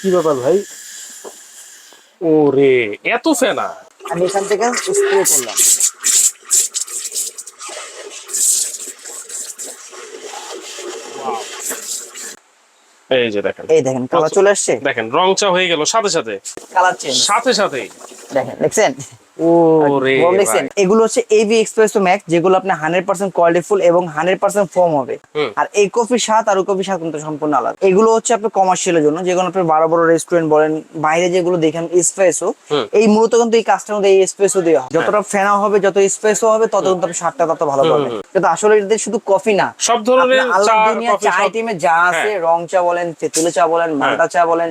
কি ব্যাপার ভাই? ওরে এত ফেনা। আমি এখান থেকে স্প্রে করলাম। এই যে দেখেন। এই দেখেন কালার চলে আসছে? দেখেন রংচা হয়ে গেল সাথে সাথে। কালার চেঞ্জ সাথে সাথেই। দেখেন দেখছেন? এগুলো হচ্ছে এভি এক্সপ্রেসো ম্যাক্স যেগুলো আপনি হান্ড্রেড পার্সেন্ট কোয়ালিটিফুল এবং হান্ড্রেড পার্সেন্ট ফর্ম হবে। আর এই কফির স্বাদ আর ওই কফির স্বাদ কিন্তু সম্পূর্ণ আলাদা। এগুলো হচ্ছে আপনার কমার্শিয়ালের জন্য যেগুলো আপনি বড় বড় রেস্টুরেন্ট বলেন বাইরে যেগুলো দেখেন স্পেসও এই মূলত কিন্তু এই কাজটার মধ্যে এই স্পেসও দেওয়া হয়। যতটা ফেনা হবে যত স্পেসও হবে তত কিন্তু স্বাদটা তত ভালো পাবেন। কিন্তু আসলে এদের শুধু কফি না। সব ধরনের চা আইটেমে যা আছে হ্যাঁ। রং চা বলেন তেঁতুলে চা বলেন মালটা চা বলেন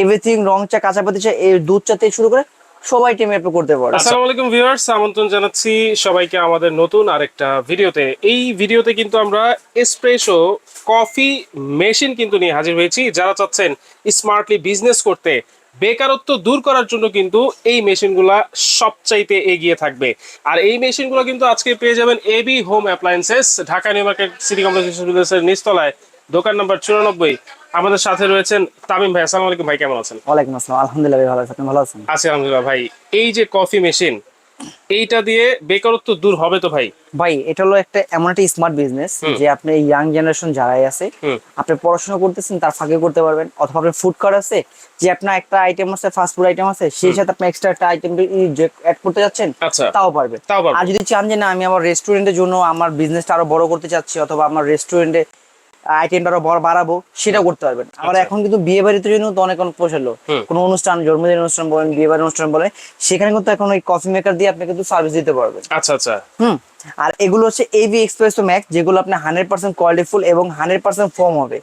এভরিথিং রং চা কাঁচা পাতি চা এই দুধ চা থেকে শুরু করে সবাই টিমে আপনি করতে পারেন আসসালামু আলাইকুম ভিউয়ার্স আমন্ত্রণ জানাচ্ছি সবাইকে আমাদের নতুন আরেকটা ভিডিওতে। এই ভিডিওতে কিন্তু আমরা এসপ্রেসো কফি মেশিন কিন্তু নিয়ে হাজির হয়েছি। যারা চাচ্ছেন স্মার্টলি বিজনেস করতে, বেকারত্ব দূর করার জন্য কিন্তু এই মেশিনগুলা সবচাইতে এগিয়ে থাকবে। আর এই মেশিনগুলো কিন্তু আজকে পেয়ে যাবেন A B home appliances Dhaka new market city complex নিচতলায়, দোকান নম্বর চুরানব্বই আমাদের সাথে রয়েছেন তামিম ভাই আসসালামু আলাইকুম ভাই কেমন আছেন? ওয়ালাইকুম আসসালাম। আলহামদুলিল্লাহ ভাই ভালো আছি। আপনি ভালো আছেন? আছি আলহামদুলিল্লাহ ভাই। এই যে কফি মেশিন এইটা দিয়ে বেকারত্ব দূর হবে তো ভাই? ভাই এটা হলো একটা এমন একটা স্মার্ট বিজনেস যে আপনি ইয়াং জেনারেশন যারাই আছে আপনি পড়াশোনা করতেছেন তার ফাঁকে করতে পারবেন। অথবা আপনার ফুড কার্ড আছে যে আপনার একটা আইটেম আছে ফাস্ট ফুড আইটেম আছে সেই সাথে আপনি এক্সট্রা একটা আইটেম অ্যাড করতে যাচ্ছেন আচ্ছা। তাও পারবে আর যদি চান যে না আমি আমার রেস্টুরেন্টের জন্য আমার বিজনেসটা আরও বড় করতে চাচ্ছি অথবা আমার রেস্টুরেন্টে আইটেমটা আরও বড় বাড়াবো সেটা করতে পারবেন। আবার আচ্ছা। এখন কিন্তু বিয়ে বাড়িতে জন্য তো অনেক অনেক হুম। কোনো অনুষ্ঠান জন্মদিন অনুষ্ঠান বলেন বিয়ে বাড়ির অনুষ্ঠান বলেন সেখানে কিন্তু এখন ওই কফি মেকার দিয়ে আপনি কিন্তু সার্ভিস দিতে পারবেন। আচ্ছা আচ্ছা। হুম। আর এগুলো হচ্ছে এভি এক্সপ্রেসো ম্যাক যেগুলো আপনি হান্ড্রেড পার্সেন্ট কোয়ালিটিফুল এবং হান্ড্রেড পার্সেন্ট ফর্ম হবে।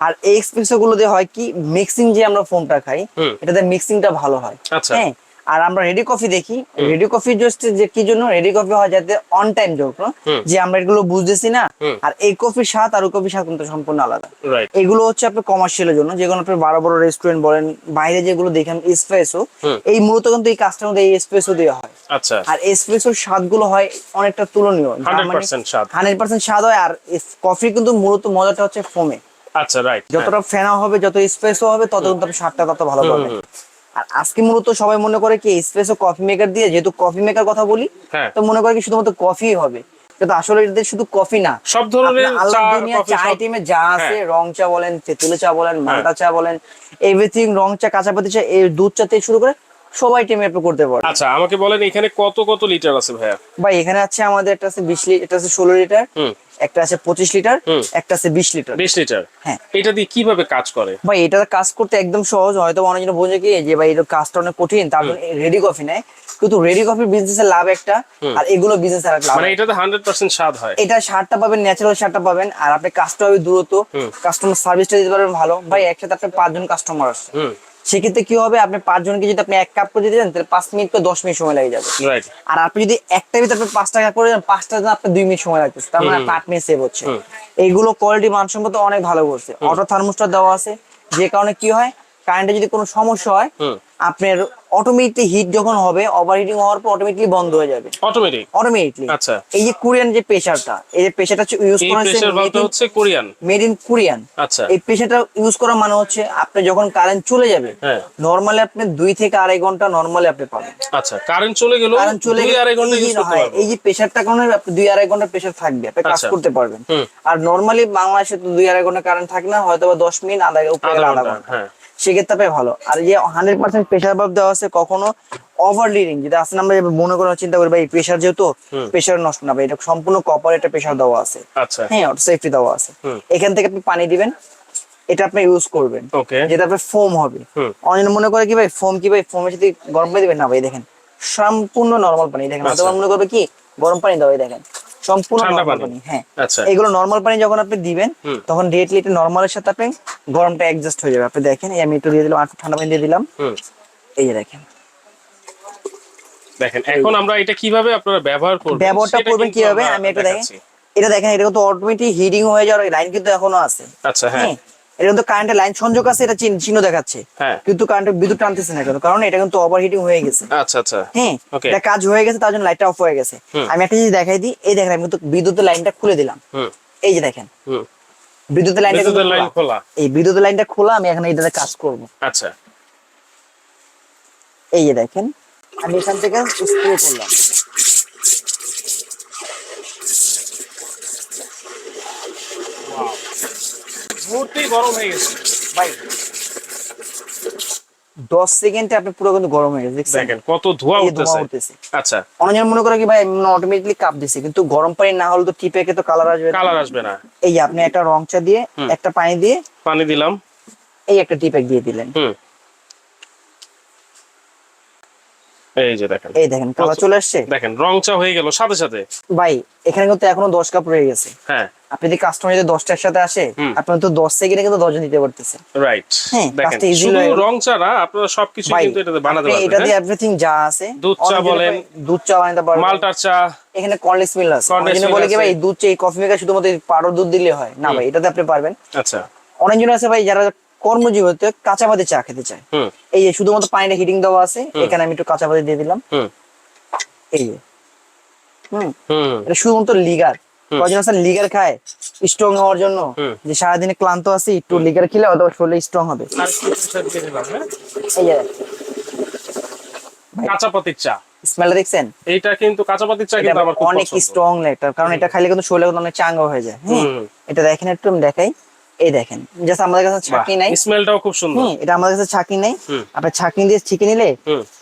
আর এই এক্সপ্রেসো গুলো দিয়ে হয় কি মিক্সিং যে আমরা ফোমটা খাই। এটাতে মিক্সিংটা ভালো হয়। আচ্ছা। হ্যাঁ? আর আমরা রেডি কফি দেখি। রেডি কফি জাস্ট যে কি জন্য রেডি কফি হয় যাতে অন টাইম হুম। যে আমরা এগুলো বুঝতেছি না আর এই কফির স্বাদ আর ওই কফির স্বাদ কিন্তু সম্পূর্ণ আলাদা। এগুলো হচ্ছে আপনার কমার্শিয়ালের জন্য যেগুলো আপনি বড় বড় রেস্টুরেন্ট বলেন বাইরে যেগুলো দেখেন হুম। এই মূলত কিন্তু এই কাজটার মধ্যে এই স্পেসও দেওয়া হয়। আচ্ছা। আর এসপ্রেসোর স্বাদগুলো হয় অনেকটা তুলনীয়। হান্ড্রেড পার্সেন্ট স্বাদ। হান্ড্রেড পার্সেন্ট স্বাদ হয় আর কফি কিন্তু মূলত মজাটা হচ্ছে ফোমে আচ্ছা রাইট যতটা ফেনা হবে যত স্পেসও হবে তত কিন্তু আপনি স্বাদটা তত ভালো পাবেন আর আজকে মূলত সবাই মনে করে কি এসপ্রেসো কফি মেকার দিয়ে যেহেতু কফি মেকার কথা বলি হ্যাঁ। তো মনে করে কি শুধুমাত্র কফি হবে কিন্তু আসলে এদের শুধু কফি না সব ধরনের চা দুনিয়া কফি চা আইটেমে যা আছে হ্যাঁ। রং চা বলেন তেঁতুলে চা বলেন মালটা চা বলেন এভরিথিং রং চা কাঁচা পাতি চা এই দুধ চা থেকে শুরু করে সবাই টিমে আপনি করতে পারেন আচ্ছা আমাকে বলেন এখানে কত কত লিটার আছে ভাইয়া? ভাই এখানে আছে আমাদের একটা আছে বিশ লিটার একটা আছে ষোলো লিটার হুম। একটা আছে পঁচিশ লিটার একটা আছে বিশ লিটার বিশ লিটার হ্যাঁ। এটা দিয়ে কীভাবে কাজ করে? ভাই এটা কাজ করতে একদম সহজ হয়তো অনেকজন বোঝে কি যে ভাই এটা কাজটা অনেক কঠিন তার রেডি কফি নেয়। কিন্তু রেডি কফির বিজনেসের লাভ একটা আর এগুলো বিজনেস আর লাভ মানে এটাতে হান্ড্রেড পার্সেন্ট স্বাদ হয়। এটা সারটা পাবেন ন্যাচারাল সারটা পাবেন আর আপনি কাজটা হবে দ্রুত কাস্টমার সার্ভিসটা দিতে পারবেন ভালো। ভাই একসাথে আপনার পাঁচজন কাস্টমার আসছে। হুম। সেক্ষেত্রে কি হবে? আপনি পাঁচজনকে যদি আপনি এক কাপ করে দিতে চান তাহলে পাঁচ মিনিট তো দশ মিনিট সময় লাগে যাবে। আর আপনি যদি একটা ভিতরে আপনি পাঁচ টাকা করে দেন পাঁচটা দিন আপনার দুই মিনিট সময় লাগতেছে। তার মানে। আপনার আট মিনিট সেভ হচ্ছে। এইগুলো কোয়ালিটি মানসম্মত অনেক ভালো করছে। অটো থার্মোস্টার দেওয়া আছে। যে কারণে কি হয় কারেন্টে যদি কোনো সমস্যা হয় আপনার অটোমেটিকলি হিট যখন হবে ওভারহিটিং হওয়ার পর অটোমেটিকলি বন্ধ হয়ে যাবে। অটোমেটিক অটোমেটিকলি আচ্ছা। এই যে কোরিয়ান যে প্রেসারটা এই যে প্রেসারটা ইউজ করা ভালভটা হচ্ছে কোরিয়ান মেড ইন কোরিয়ান আচ্ছা। এই প্রেসারটা ইউজ করা মানে হচ্ছে আপনি যখন কারেন্ট চলে যাবে হ্যাঁ। নর্মালি আপনি দুই থেকে আড়াই ঘণ্টা নর্মালি আপনি পাবেন। আচ্ছা কারেন্ট চলে গেল কারণ চলে গেলে আড়াই ঘণ্টা এই ইউজ যে করতে হয়, পারব এই যে প্রেসারটা কারণে আপনি দুই আড়াই ঘণ্টা প্রেসার থাকবে আপনি কাজ আচ্ছা। করতে পারবেন। আর নর্মালি বাংলাদেশে তো দুই আড়াই ঘণ্টা কারেন্ট থাকে না হয়তো বা দশ মিনিট আধা উপরে আধা ঘণ্টা। হ্যাঁ। সেক্ষেত্রে আপনি ভালো। আর যে হান্ড্রেড পার্সেন্ট প্রেসার বাল্ব দেওয়া আছে কখনো ওভার লিডিং যেটা আসলে আমরা মনে করে চিন্তা করি ভাই প্রেসার যেহেতু হুম। প্রেসার নষ্ট না ভাই এটা সম্পূর্ণ কপার একটা প্রেসার দেওয়া আছে। আচ্ছা। হ্যাঁ সেফটি দেওয়া আছে। এখান থেকে আপনি পানি দিবেন এটা আপনি ইউজ করবেন। যেটা আপনার ফোম হবে। অনেক মনে করে কি ভাই ফোম কি ভাই ফোমে যদি গরম পানি দিবেন? না ভাই দেখেন। সম্পূর্ণ নর্মাল পানি দেখেন। আচ্ছা। অথবা মনে করবে কি গরম পানি দাও এই দেখেন। সম্পূর্ণ পানি। হ্যাঁ। আচ্ছা। এগুলো নর্মাল পানি যখন আপনি দিবেন তখন ডিরেক্টলি এটা নর্মালের সাথে আপনি গরমটা অ্যাডজাস্ট হয়ে যাবে। আপনি দেখেন এই আমি একটু দিয়ে দিলাম আর ঠান্ডা পানি দিয়ে দিলাম। এই যে দেখেন। দেখেন এখন আমরা এটা কীভাবে আপনারা ব্যবহার করবেন ব্যবহারটা করবেন কীভাবে? আমি এটা দেখেন। এটা দেখেন এটা কিন্তু অটোমেটিক হিটিং হয়ে যাওয়ার লাইন কিন্তু এখনও আছে। আচ্ছা হ্যাঁ। এটা কিন্তু কারেন্টের লাইন সংযোগ আছে এটা চিহ্ন দেখাচ্ছে। হ্যাঁ। কিন্তু কারেন্টের বিদ্যুৎ টানতেছে না কেন? কারণ এটা কিন্তু ওভারহিটিং হয়ে গেছে। আচ্ছা আচ্ছা। হ্যাঁ. এটা কাজ হয়ে গেছে তার জন্য লাইটটা অফ হয়ে গেছে। আমি একটা জিনিস দেখাই দিই এই দেখেন আমি কিন্তু বিদ্যুতের লাইনটা খুলে দিলাম। হুম। এই যে দেখেন। হুম। বিদ্যুতের লাইনটা বিদ্যুতের লাইন খোলা। এই বিদ্যুতের লাইনটা খোলা আমি এখানে এটাতে কাজ করব। আচ্ছা। এই যে দেখেন আমি এখান থেকে স্প্রে করলাম। মুহূর্তেই গরম হয়ে গেছে। ভাই দশ সেকেন্ডে আপনি পুরো কিন্তু গরম হয়ে গেছে দেখেন কত ধোয়া উঠতেছে। আচ্ছা। অনেকজন মনে করে কি ভাই অটোমেটিকলি কাপ দিছে কিন্তু গরম পানি না হলে তো টিপে তো কালার আসবে কালার আসবে না। এই আপনি একটা রং চা দিয়ে একটা পানি দিয়ে পানি দিলাম। এই একটা টিপেক দিয়ে দিলেন। হুম। এই যে দেখেন। এই দেখেন কালার চলে আসছে? দেখেন রং চা হয়ে গেল সাথে সাথে। ভাই এখানে কিন্তু এখনও দশ কাপ রয়ে গেছে। হ্যাঁ। আপনি যদি কাস্টমার যদি সাথে আসে। আপনি তো সেকেন্ডে কিন্তু দিতে রাইট হ্যাঁ, দেখেন শুধু রং চা না আপনারা সবকিছু কিন্তু এটাতে বানাতে পারবেন এটা দিয়ে? এভরিথিং যা আছে দুধ চা বলেন, দুধ চা বানাতে পারবেন। মাল্টার চা এখানে কর্নলেস মিল আছে। বলে কি ভাই দুধ চা এই কফি মেকার শুধুমাত্র পাউডার দুধ দিলে হয়। না ভাই এটাতে আপনি পারবেন। আচ্ছা। অনেকজন আছে ভাই যারা কর্মজীবী হতে কাঁচা পাতি চা খেতে চায়। এই যে শুধুমাত্র পানিটা হিটিং দেওয়া আছে এখানে আমি একটু কাঁচা পাতি দিয়ে দিলাম। এই যে। হুম। এটা শুধুমাত্র লিগার কয়জন আছে লিগার খায় স্ট্রং হওয়ার জন্য। যে সারাদিনে ক্লান্ত আছে একটু লিগার খেলে অথবা শরীরে স্ট্রং হবে? এই যে। কাঁচা পাতির চা স্মেলটা দেখছেন? এইটা কিন্তু কাঁচা পাতির চা কিন্তু আমার অনেক স্ট্রং একটা কারণ এটা খাইলে কিন্তু শরীরে অনেক চাঙ্গা হয়ে যায়। হ্যাঁ? হুম। এটা দেখেন একটু আমি দেখাই। এই দেখেন জাস্ট আমাদের কাছে ছাঁকি নাই। স্মেলটাও খুব সুন্দর। এটা আমাদের কাছে ছাঁকি নাই। আপনি ছাঁকি দিয়ে ছিকে নিলে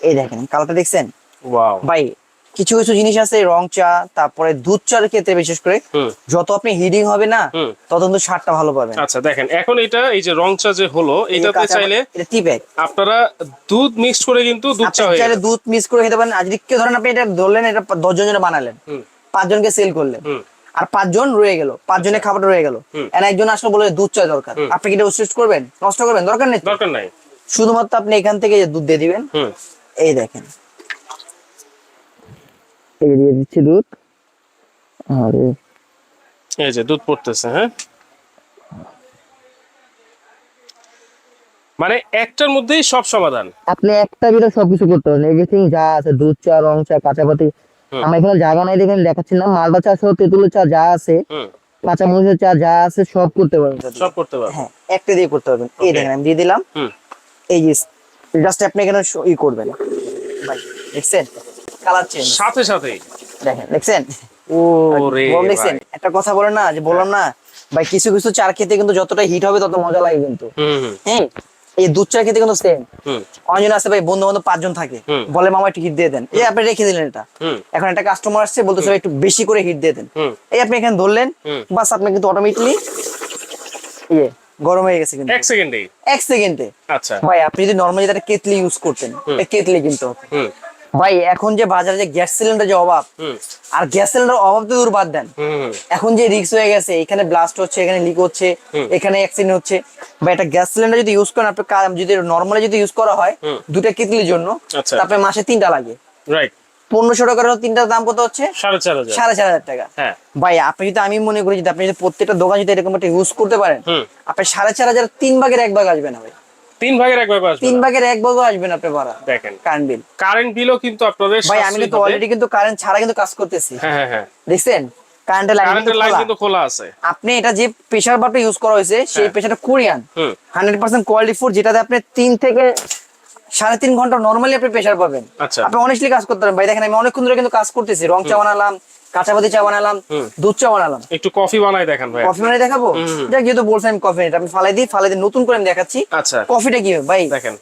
এই দেখেন কালারটা দেখছেন? ওয়াও ভাই কিছু কিছু জিনিস আছে রং চা তারপরে দুধ চার ক্ষেত্রে বিশেষ করে যত আপনি হিডিং হবে না। তত কিন্তু স্বাদটা ভালো পাবেন। আচ্ছা দেখেন এখন এটা এই যে রং চা যে হলো এটাতে চাইলে টি ব্যাগ আপনারা দুধ মিক্স করে কিন্তু দুধ চা হয়ে চাইলে দুধ মিক্স করে খেতে পারেন। আজ যদি কেউ ধরেন আপনি এটা ধরলেন এটা দশ জন বানালেন পাঁচজনকে সেল করলেন। আর পাঁচজন রয়ে গেল পাঁচজনের খাবার রয়ে গেল। আর একজন আসলে বলে দুধ চা দরকার। আপনি কি এটা উচ্ছিষ্ট করবেন? নষ্ট করবেন? দরকার নেই দরকার নাই। শুধুমাত্র আপনি এখান থেকে যে দুধ দিয়ে দিবেন এই দেখেন। এই দিয়ে দিচ্ছি দুধ। আরে। এই যে দুধ পড়তেছে হ্যাঁ? মানে একটার মধ্যেই সব সমাধান। আপনি একটা ভিতরে সবকিছু করতে পারেন এভরিথিং যা আছে দুধ চা রং চা কাঁচা পাতি হুম। আমরা এখানে জায়গা নাই দেখেন দেখাচ্ছি না। মালদা চা সহ তেঁতুলের চা যা আছে কাঁচা মরিচের চা যা আছে সব করতে পারবেন। সব করতে পারব হ্যাঁ একটা দিয়ে করতে পারবেন। এই দেখেন আমি দিয়ে দিলাম। এই যে জাস্ট আপনি এখানে ই করবেন। ভাই দেখছেন? কালার চেঞ্জ সাথে সাথে দেখেন দেখছেন? ও রে বল দেখছেন? একটা কথা বলে না যে বললাম না ভাই কিছু কিছু চার খেতে কিন্তু যতটা হিট হবে তত মজা লাগে কিন্তু। হুম হুম। হ্যাঁ এই দুধ চা খেতে কিন্তু সেম অঞ্জন অনেকজন আছে ভাই বন্ধু বান্ধব পাঁচজন থাকে। বলে মামা একটু হিট দিয়ে দেন। এই আপনি রেখে দিলেন এটা। এখন একটা কাস্টমার আসছে বলতে সবাই একটু বেশি করে হিট দিয়ে দেন। এই আপনি এখানে ধরলেন বাস আপনি কিন্তু অটোমেটিকলি ইয়ে গরম হয়ে গেছে কিন্তু। এক সেকেন্ডে এক সেকেন্ডে। আচ্ছা। ভাই আপনি যদি নর্মালি একটা কেতলি ইউজ করতেন কেতলি কিন্তু ভাই এখন যে বাজারে যে গ্যাস সিলিন্ডার যে অভাব আর গ্যাস সিলিন্ডার অভাব তো দূর বাদ দেন। এখন যে রিক্স হয়ে গেছে এখানে ব্লাস্ট হচ্ছে এখানে লিক হচ্ছে এখানে অ্যাক্সিডেন্ট হচ্ছে। বা একটা গ্যাস সিলিন্ডার যদি ইউজ করেন আপনি যদি নর্মালি যদি ইউজ করা হয় দুটা কেতলির জন্য আচ্ছা। তারপরে মাসে তিনটা লাগে। রাইট পনেরোশো টাকার তিনটার দাম কত হচ্ছে? সাড়ে চার হাজার। সাড়ে চার হাজার টাকা। হ্যাঁ। ভাই আপনি যদি আমি মনে করি যদি আপনি যদি প্রত্যেকটা দোকান যদি এরকম একটা ইউজ করতে পারেন আপনি সাড়ে চার হাজার তিন ভাগের এক ভাগ আসবে না ভাই। তিন ভাগের এক ভাগ আসবে তিন ভাগের এক ভাগও আসবে না আপনি ভাড়া দেখেন। কারেন্ট বিল কারেন্ট বিলও কিন্তু আপনাদের ভাই আমি কিন্তু অলরেডি কিন্তু কারেন্ট ছাড়া কিন্তু কাজ করতেছি। হ্যাঁ হ্যাঁ হ্যাঁ। দেখছেন? কারেন্টের লাইন কারেন্টের লাইন কিন্তু খোলা আছে। আপনি এটা যে প্রেসার বারটা ইউজ করা হয়েছে সেই। প্রেসারটা Korean hmm. Hundred percent quality food যেটাতে আপনি তিন থেকে সাড়ে তিন ঘণ্টা নর্মালি আপনি প্রেসার পাবেন। আচ্ছা। আপনি অনেস্টলি কাজ করতে পারেন। ভাই দেখেন আমি অনেকক্ষণ ধরে কিন্তু কাজ করতেছি। রং চা বানালাম কাঁচাপাতি চা বানালাম দুধ চা বানালাম। একটু কফি বানাই দেখেন ভাই কফি মানে দেখাবো। যাক যেহেতু বলছেন কফি এটা আমি ফালাই দিই ফালাই দিয়ে নতুন করে আমি দেখাচ্ছি। আচ্ছা। কফিটা কি ভাই দেখেন।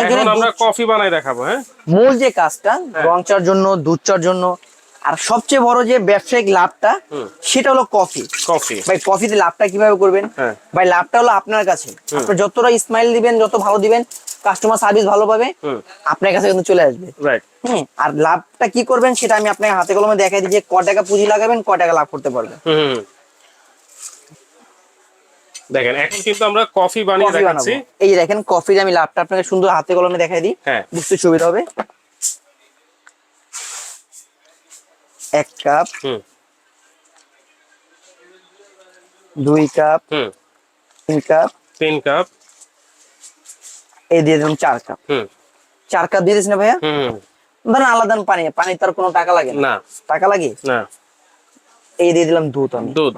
এখন আমরা কফি বানাই দেখাবো হ্যাঁ? মূল যে কাজটা হ্যাঁ। রং চার জন্য দুধ চার জন্য আর সবচেয়ে বড় যে ব্যবসায়িক লাভটা সেটা হলো কফি। কফি। ভাই কফিতে লাভটা কীভাবে করবেন? হ্যাঁ। ভাই লাভটা হলো আপনার কাছে। আপনি যতটা স্মাইল দিবেন যত ভালো দিবেন কাস্টমার সার্ভিস ভালো পাবে আপনার কাছে কিন্তু চলে আসবে। আর লাভটা কি করবেন সেটা আমি আপনাকে হাতে কলমে দেখাই দিই যে ক টাকা পুঁজি লাগাবেন ক টাকা লাভ করতে পারবেন। দেখেন এখন কিন্তু আমরা কফি বানিয়ে দেখাচ্ছি। এই যে দেখেন কফির আমি লাভটা আপনাকে সুন্দর হাতে কলমে দেখাই দিই হ্যাঁ। বুঝতে সুবিধা হবে। এক কাপ হুম। দুই কাপ হুম। তিন কাপ তিন কাপ এই দিয়ে দিলাম চার কাপ হুম। চার কাপ দিয়ে দিস না ভাইয়া? ধরেন আলাদা পানি পানি তার কোনো টাকা লাগে না। টাকা লাগে? না। এই দিয়ে দিলাম দুধ আমি। দুধ।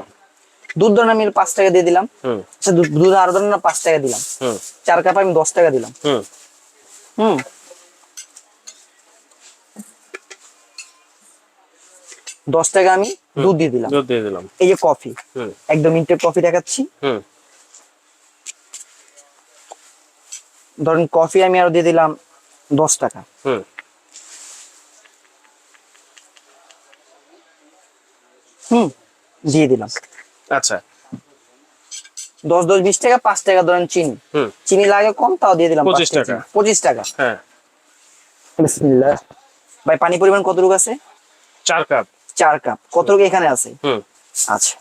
দুধ ধরেন আমি পাঁচ টাকা দিয়ে দিলাম। আচ্ছা দুধ আরও ধরেন না পাঁচ টাকা দিলাম। চার কাপ আমি দশ টাকা দিলাম। হুম। হুম। দশ টাকা আমি দুধ দিয়ে দিলাম। দুধ দিয়ে দিলাম। এই যে কফি। একদম ইন্টেক কফি দেখাচ্ছি হুম ধরেন কফি আমি আরও দিয়ে দিলাম দশ টাকা। হুম। হুম দিয়ে দিলাম। আচ্ছা। দশ দশ বিশ টাকা পাঁচ টাকা ধরেন চিনি। হুম। চিনি লাগে কম তাও দিয়ে দিলাম 25 টাকা। পঁচিশ টাকা। হ্যাঁ। বিসমিল্লাহ। ভাই পানি পরিমাণ কতটুকু আছে? চার কাপ। চার কাপ। কতটুকু এখানে আছে? হুম। আচ্ছা।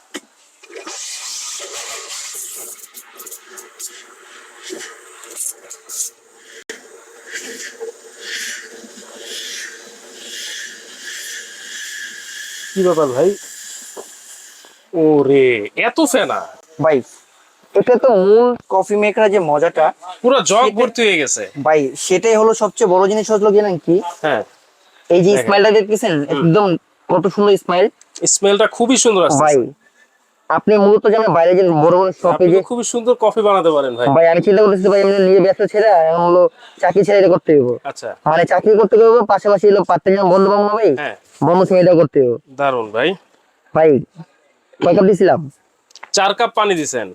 কি ব্যাপার ভাই? ওরে এত ফেনা। ভাই এটা তো মূল কফি মেকার যে মজাটা পুরো জগ ভর্তি হয়ে গেছে। ভাই সেটাই হলো সবচেয়ে বড় জিনিস হলো জানেন কি? হ্যাঁ। এই যে স্মাইলটা দেখতেছেন? একদম কত সুন্দর স্মাইল স্মেলটা খুবই সুন্দর আছে ভাই আপনি মূলত যেমন বাইরে যে বড় বড় শপে যে তো খুবই সুন্দর কফি বানাতে পারেন ভাই। ভাই আমি চিন্তা করতেছি ভাই আমি নিজে ব্যবসা ছেড়ে এখন হলো চাকরি ছেড়ে এটা করতে হইব। আচ্ছা। মানে চাকরি করতে হবে পাশাপাশি হলো পার্ট টাইম বন্ধ না ভাই হ্যাঁ। বন্ধ এটা করতে হবে দারুণ ভাই। ভাই কয় কাপ দিছিলাম? চার কাপ পানি দিছেন।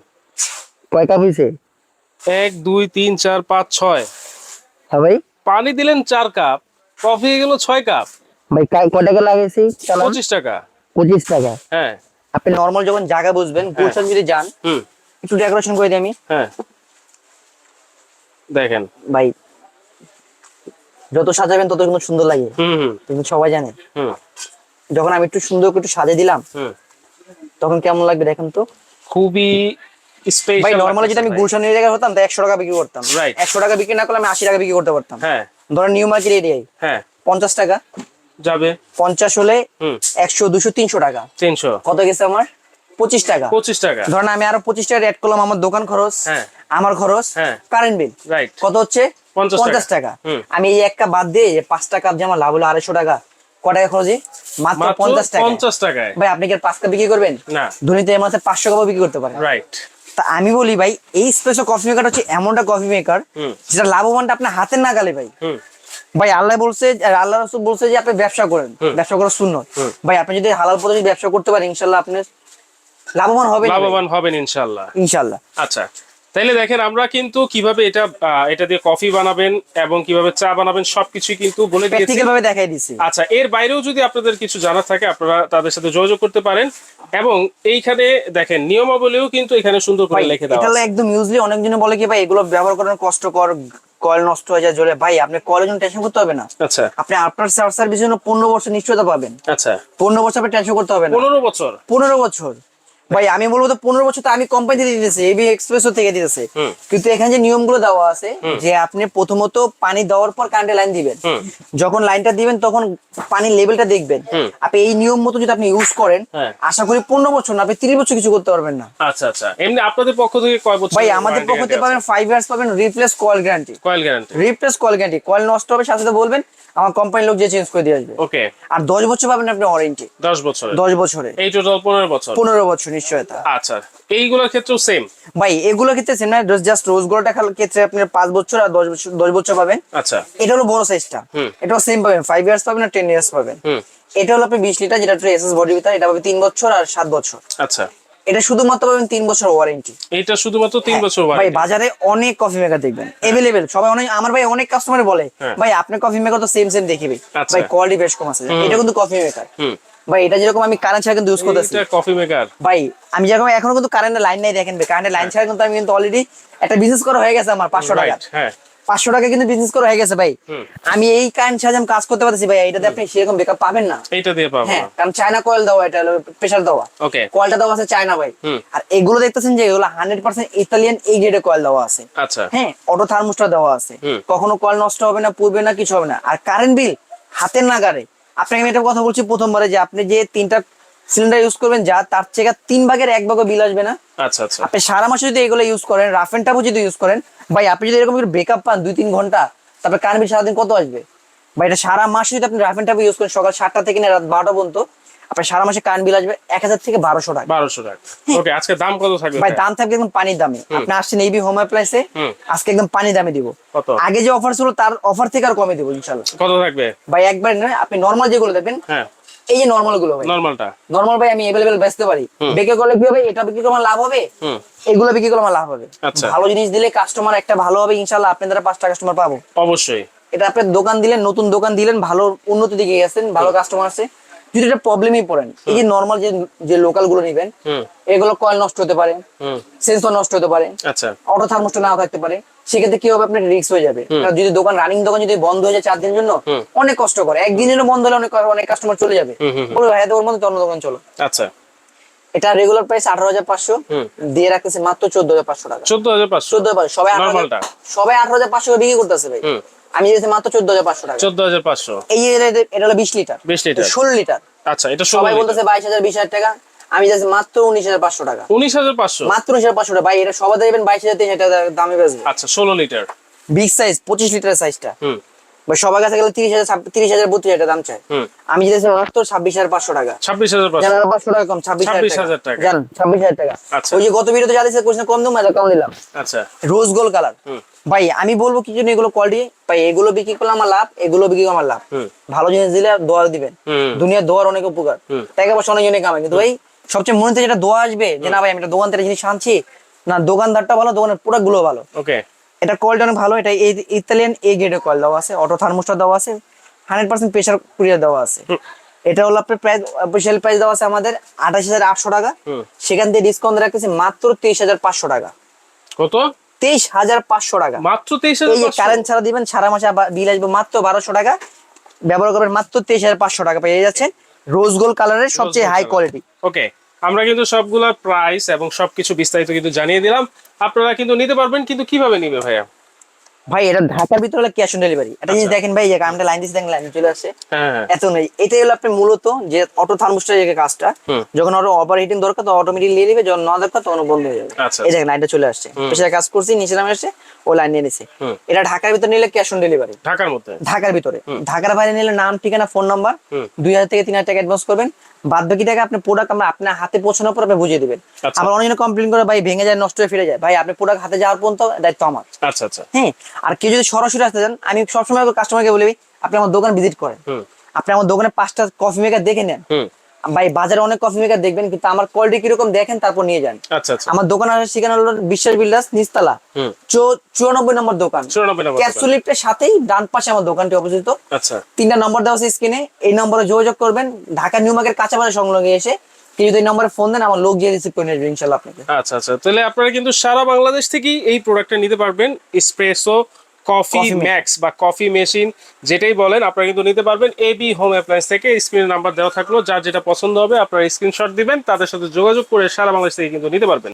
কয় কাপ হয়েছে এক দুই তিন চার পাঁচ ছয়। হ্যাঁ ভাই। পানি দিলেন চার কাপ কফি হয়ে গেল ছয় কাপ। ভাই কয় টাকা লাগাইছি পঁচিশ টাকা। পঁচিশ টাকা। হ্যাঁ। আপনি নর্মাল যখন জায়গা বুঝবেন গুলশান যদি যান একটু ডেকোরেশন করে দিই আমি। হ্যাঁ। দেখেন। ভাই যত সাজাবেন তত কিন্তু সুন্দর লাগে। কিন্তু সবাই জানে। হুম। যখন আমি একটু সুন্দর করে একটু সাজিয়ে দিলাম হুম। তখন কেমন লাগবে দেখেন তো? খুবই ভাই নর্মালি যদি আমি গুলশান জায়গায় হতাম তো একশো টাকা বিক্রি করতাম. একশো টাকা বিক্রি না করলে আমি আশি টাকা বিক্রি করতে পারতাম। হ্যাঁ। ধরেন নিউ মার্কেট এরিয়ায় হ্যাঁ। পঞ্চাশ টাকা। যাবে? পঞ্চাশ হলে একশো দুশো তিনশো টাকা। তিনশো। কত গেছে আমার? পঁচিশ টাকা। পঁচিশ টাকা। ধরেন আমি আরও পঁচিশ টাকা অ্যাড করলাম আমার দোকান খরচ হ্যাঁ। আমার খরচ হ্যাঁ। কারেন্ট বিল রাইট কত হচ্ছে? পঞ্চাশ টাকা। আমি এই এক কাপ বাদ দিয়ে পাঁচ টাকা যে আমার লাভ হলো আড়াইশো টাকা ক টাকা খরচে? মাত্র মাত্র পঞ্চাশ টাকা পঞ্চাশ টাকায়। ভাই আপনি কি আর পাঁচ কাপ বিক্রি করবেন? না। ধনীতে মাসে পাঁচশো বিক্রি করতে পারেন। রাইট তা আমি বলি ভাই এই স্পেশাল কফি মেকার হচ্ছে এমনটা কফি মেকার যেটা লাভবানটা আপনার হাতের নাগালে ভাই। হুম। ভাই আল্লাহ বলছে আল্লাহ রসুল বলছে যে আপনি ব্যবসা করেন। ব্যবসা করার শূন্য ভাই আপনি যদি হালাল পদ্ধতি ব্যবসা করতে পারেন ইনশাল্লাহ আপনি লাভবান হবে লাভবান হবেন ইনশাল্লাহ ইনশাল্লাহ আচ্ছা তাইলে দেখেন আমরা কিন্তু কীভাবে এটা এটা দিয়ে কফি বানাবেন এবং কীভাবে চা বানাবেন সবকিছুই কিন্তু বলে দিয়েছি। ভাবে দেখাই দিছি। আচ্ছা এর বাইরেও যদি আপনাদের কিছু জানা থাকে আপনারা তাদের সাথে যোগাযোগ করতে পারেন। এবং এইখানে দেখেন নিয়মাবলীও কিন্তু এখানে সুন্দর করে লিখে এটা দেওয়া আছে। একদম ইউজলি অনেকজনে বলে কি ভাই এগুলো ব্যবহার করার কষ্টকর কয়েল নষ্ট হয়ে যায় জলে ভাই আপনি কয়েলের জন্য টেনশন করতে হবে না। আচ্ছা। আপনি আপনার সার্ভিসের জন্য পনেরো বছর নিশ্চয়তা পাবেন। আচ্ছা। পনেরো বছর আপনি টেনশন করতে হবে না। পনেরো বছর? পনেরো বছর। ভাই আমি বলব তো পনেরো বছর তো আমি কোম্পানি থেকে দিতেছি এবি এক্সপ্রেসও থেকে দিতেছে। কিন্তু এখানে যে নিয়মগুলো দেওয়া আছে যে আপনি প্রথমত পানি দেওয়ার পর কারেন্টের লাইন দিবেন। যখন লাইনটা দিবেন তখন পানির লেভেলটা দেখবেন। আপনি এই নিয়ম মতো যদি আপনি ইউজ করেন হ্যাঁ। আশা করি পনেরো বছর না আপনি তিরিশ বছর কিছু করতে পারবেন না। আচ্ছা আচ্ছা। এমনি আপনাদের পক্ষ থেকে কয় বছর ভাই আমাদের পক্ষ থেকে পাবেন ফাইভ ইয়ার্স পাবেন replace coil guarantee coil guarantee replace coil guarantee coil নষ্ট হবে সাথে সাথে বলবেন আমার কোম্পানির লোক যে চেঞ্জ করে দিয়ে আসবে। ওকে আর দশ বছর পাবেন আপনি ওয়ারেন্টি দশ বছর। দশ বছরে। এই টোটাল পনেরো বছর। পনেরো বছর নিশ্চয়তা। আচ্ছা এইগুলোর ক্ষেত্রেও সেম ভাই এগুলো ক্ষেত্রে সেম না জাস্ট রোজ গোল্ডটা ক্ষেত্রে আপনি পাঁচ বছর আর দশ বছর দশ বছর পাবেন। আচ্ছা। এটা হলো বড় সাইজটা। এটাও সেম পাবেন ফাইভ ইয়ার্স পাবেন আর টেন ইয়ার্স পাবেন। এটা হলো আপনি বিশ লিটার যেটা এসএস বডি ভিতরে এটা পাবে তিন বছর আর সাত বছর। আচ্ছা। এটা শুধুমাত্র পাবেন তিন বছর ওয়ারেন্টি এইটা শুধুমাত্র তিন বছর ভাই বাজারে অনেক কফি মেকার দেখবেন। এভেলেবেল সবাই অনেক আমার ভাই অনেক কাস্টমার বলে হ্যাঁ। ভাই আপনার কফি মেকার তো সেম সেম দেখিবে। আচ্ছা। ভাই কোয়ালিটি বেশ কম আছে। এটা কিন্তু কফি মেকার হুম। ভাই এটা যেরকম আমি কারেন্ট ছাড়া কিন্তু ইউজ করতেছি। এটা কফি মেকার ভাই আমি যেরকম এখনও কিন্তু কারেন্টের লাইন নাই দেখেন কারেন্টের লাইন ছাড়া কিন্তু আমি কিন্তু অলরেডি একটা বিজনেস করা হয়ে গেছে আমার পাঁচশো টাকা। হ্যাঁ। পাঁচশো টাকা কিন্তু বিজনেস করা হয়ে গেছে ভাই। আমি এই কারেন্ট ছাড়া আমি কাজ করতে পারতেছি ভাই এটাতে আপনি সেরকম পাবেন না। এইটা দিয়ে পাবো। হ্যাঁ কারণ চায়না কয়েল দেওয়া এটা প্রেশার দেওয়া। ওকে কয়েলটা দেওয়া আছে চায়না ভাই। আর এগুলো দেখতেছেন যে এগুলো হান্ড্রেড পার্সেন্ট ইতালিয়ান এই গ্রেডের কয়েল দেওয়া আছে। আচ্ছা। হ্যাঁ অটো থার্মোস্টার দেওয়া আছে। কখনো কয়েল নষ্ট হবে না পুড়বে না কিছু হবে না। আর কারেন্ট বিল হাতের নাগারে। আপনাকে আমি কথা বলছি প্রথমবারে যে আপনি যে তিনটা সিলিন্ডার ইউজ করবেন যা তার থেকে তিন ভাগের এক ভাগও বিল আসবে না। আচ্ছা আচ্ছা। আপনি সারা মাসে যদি এগুলো ইউজ করেন রাফ এন্ড টাফও যদি ইউজ করেন ভাই আপনি যদি এরকম ব্রেকআপ পান দুই তিন ঘণ্টা তারপরে কারেন্ট বিল সারাদিন কত আসবে? ভাই এটা সারা মাসে যদি আপনি রাফ এন্ড টাফ ইউজ করেন সকাল সাতটা থেকে রাত বারোটা পর্যন্ত আপনার সারা মাসে কারেন্ট বিল আসবে এক হাজার থেকে বারোশো টাকা। বারোশো টাকা। ওকে আজকে দাম কত থাকবে ভাই দাম থাকবে একদম পানির দামে। আপনি আসছেন এইবি হোম। অ্যাপ্লায়েন্সে আজকে একদম পানি দামে দিব। কত? আগে যে অফার ছিল তার অফার থেকে আর কমে দিব ইনশাল্লাহ। কত থাকবে? ভাই একবার নয় আপনি নর্মাল যেগুলো দেখবেন হ্যাঁ। এই যে নর্মালগুলো ভাই। নর্মালটা নর্মাল ভাই আমি বেচতে পারি। বিক্রি করলে কি হবে? এটা বিক্রি করলে আমার লাভ হবে? এগুলো বিক্রি করলে আমার লাভ হবে। আচ্ছা। ভালো জিনিস দিলে কাস্টমার একটা ভালো হবে ইনশাল্লাহ আপনি দ্বারা পাঁচটা কাস্টমার পাবো। অবশ্যই। এটা আপনি দোকান দিলেন নতুন দোকান দিলেন ভালো উন্নতি দিকে গেছেন ভালো কাস্টমার আছে। যদি এটা প্রবলেমই পড়েন এই যে নর্মাল যে যে লোকালগুলো নিবেন এগুলো কয়েল নষ্ট হতে পারে সেন্সর নষ্ট হতে পারে আচ্ছা। অটো থার্মোস্টার নাও থাকতে পারে সেক্ষেত্রে কি হবে? আপনার রিস্ক হয়ে যাবে। যদি দোকান রানিং দোকান যদি বন্ধ হয়ে যায় চার দিনের জন্য অনেক কষ্ট করে। একদিনের বন্ধ হলে অনেক অনেক কাস্টমার চলে যাবে। বলবে ভাই ওর মধ্যে অন্য দোকান চলো। আচ্ছা। এটা রেগুলার প্রাইস আঠারো হাজার পাঁচশো। দিয়ে রাখতেছে মাত্র চোদ্দ হাজার পাঁচশো টাকা। চোদ্দ হাজার পাঁচশো। সবাই সবাই আঠারো হাজার পাঁচশো বিক্রি করতেছে ভাই। আমি দিয়েছি মাত্র চোদ্দ হাজার পাঁচশো টাকা। চোদ্দ হাজার পাঁচশো। এই এটা- হলো বিশ লিটার। 20 লিটার। ষোলো লিটার। আচ্ছা এটা সবাই বলতেছে বাইশ হাজার বিশ হাজার টাকা। আমি যাচ্ছি মাত্র উনিশ হাজার পাঁচশো টাকা। উনিশ হাজার পাঁচশো? মাত্র উনিশ হাজার পাঁচশো টাকা। ভাই এটা সবাই দেবেন বাইশ হাজার তিন হাজার টাকা দামে বেচবে। আচ্ছা ষোলো লিটার। বিগ সাইজ পঁচিশ লিটার সাইজটা হুম। বা সবার কাছে গেলে তিরিশ হাজার তিরিশ হাজার বত্রিশ হাজার দাম হুম। আমি ছাব্বিশ হাজার পাঁচশো টাকা। ছাব্বিশ হাজার পাঁচশো। টাকা কম ছাব্বিশ হাজার টাকা। জান ছাব্বিশ হাজার টাকা। আচ্ছা। ওই যে গত যা দিচ্ছে কোশ্চেন কম দাম কম দিলাম। আচ্ছা। রোজ গোল্ড কালার ভাই আমি বলব কি জন্য এগুলো কোয়ালিটি ভাই এগুলো বিক্রি করলে আমার লাভ এগুলো বিক্রি আমার লাভ। ভালো জিনিস দিলে দোয়ার দিবেন। হুম। দুনিয়ার দোয়ার অনেক উপকার। টাকা পয়সা অনেক জনে কামায় কিন্তু ভাই সবচেয়ে মনে যেটা দোয়া আসবে যে না ভাই আমি একটা দোকান থেকে জিনিস আনছি। না দোকানদারটা ভালো দোকানের প্রোডাক্টগুলো ভালো। ওকে এটা কোয়ালিটি অনেক ভালো এটা ইতালিয়ান এ গ্রেডের কয়েল দেওয়া আছে অটো থার্মোস্টার দেওয়া আছে হান্ড্রেড পার্সেন্ট প্রেশার কুরিয়ার দেওয়া আছে। এটা হলো আপনার প্রাইস অফিসিয়াল প্রাইস দেওয়া আছে আমাদের আঠাশ হাজার আটশো টাকা। সেখান থেকে ডিসকাউন্ট রাখতেছে মাত্র তেইশ হাজার পাঁচশো টাকা। কত? তেইশ হাজার পাঁচশো টাকা। মাত্র তেইশ এই যে কারেন্ট ছাড়া দিবেন সারা মাসে বিল আসবে মাত্র বারোশো টাকা। ব্যবহার করবেন মাত্র তেইশ হাজার পাঁচশো টাকা পেয়ে যাচ্ছেন। রোজ গোল্ড কালারের সবচেয়ে হাই কোয়ালিটি ওকে আমরা কিন্তু সবগুলা প্রাইস এবং সবকিছু বিস্তারিত কিন্তু জানিয়ে দিলাম। আপনারা কিন্তু নিতে পারবেন, কিন্তু কীভাবে নিবে ভাইয়া? ভাই এটা ঢাকার ভিতরে ক্যাশ অন ডেলিভারি এটা জিনিস আচ্ছা। দেখেন ভাই এই যে আমরা লাইন দিচ্ছি দেখেন লাইন চলে আসছে হ্যাঁ। এত নেই। এটাই হলো আপনি মূলত যে অটো থার্মোস্টার যে কাজটা যখন অটো ওভার হিটিং দরকার তো অটোমেটিক নিয়ে নিবে যখন না দরকার তখন বন্ধ হয়ে যাবে। আচ্ছা, এই দেখেন লাইনটা চলে আসছে। পেশার কাজ করছি নিচে নামে আসছে ও লাইন নিয়ে নিছে। এটা ঢাকার ভিতরে নিলে ক্যাশ অন ডেলিভারি ঢাকার মধ্যে? ঢাকার ভিতরে। ঢাকার বাইরে নিলে নাম ঠিকানা ফোন নাম্বার। দুই হাজার থেকে তিন হাজার টাকা অ্যাডভান্স করবেন। বাদ বাকি টাকা আপনি প্রোডাক্ট আমরা আপনার হাতে পৌঁছানোর পর আপনি বুঝিয়ে দিবেন। আচ্ছা। আবার অনেকজন কমপ্লেন করে ভাই ভেঙে যায় নষ্ট হয়ে ফিরে যায়। ভাই আপনি প্রোডাক্ট হাতে যাওয়ার পর্যন্ত দায়িত্ব আমার। আচ্ছা আচ্ছা। হ্যাঁ আর কেউ যদি সরাসরি আসতে চান আমি সবসময় কাস্টমারকে বলি আপনি আমার দোকান ভিজিট করেন। আপনি আমার দোকানে পাঁচটা কফি মেকার দেখে নেন। ভাই বাজারে অনেক কফি মেকার দেখবেন কিন্তু আমার কোয়ালিটি কীরকম দেখেন তারপর নিয়ে যান। আচ্ছা আচ্ছা। আমার দোকান আসার ঠিকানা হলো বিশ্বাস বিল্ডার্স চৌ- চুরানব্বই নম্বর দোকান। ক্যাপসুলিপটের সাথেই ডান পাশে আমার দোকানটি অবস্থিত। আচ্ছা। তিনটা নম্বর দেওয়া আছে স্ক্রিনে এই নম্বরে যোগাযোগ করবেন। ঢাকা নিউ মার্কেট কাঁচাবাজার সংলগ্নে এসে কেউ যদি নম্বরে ফোন দেন আমার লোক গিয়ে রিসিভ করে নেবে ইনশাল্লাহ আপনাকে। আচ্ছা আচ্ছা। তাহলে আপনারা কিন্তু সারা বাংলাদেশ থেকেই এই প্রোডাক্টটা নিতে পারবেন এসপ্রেসো কফি ম্যাক্স বা কফি মেশিন যেটাই বলেন আপনারা কিন্তু নিতে পারবেন এবি হোম অ্যাপ্লায়েন্স থেকে। স্ক্রিনের নাম্বার দেওয়া থাকল যার যেটা পছন্দ হবে আপনারা স্ক্রিনশট দিবেন তাদের সাথে যোগাযোগ করে সারা বাংলাদেশ থেকে কিন্তু নিতে পারবেন।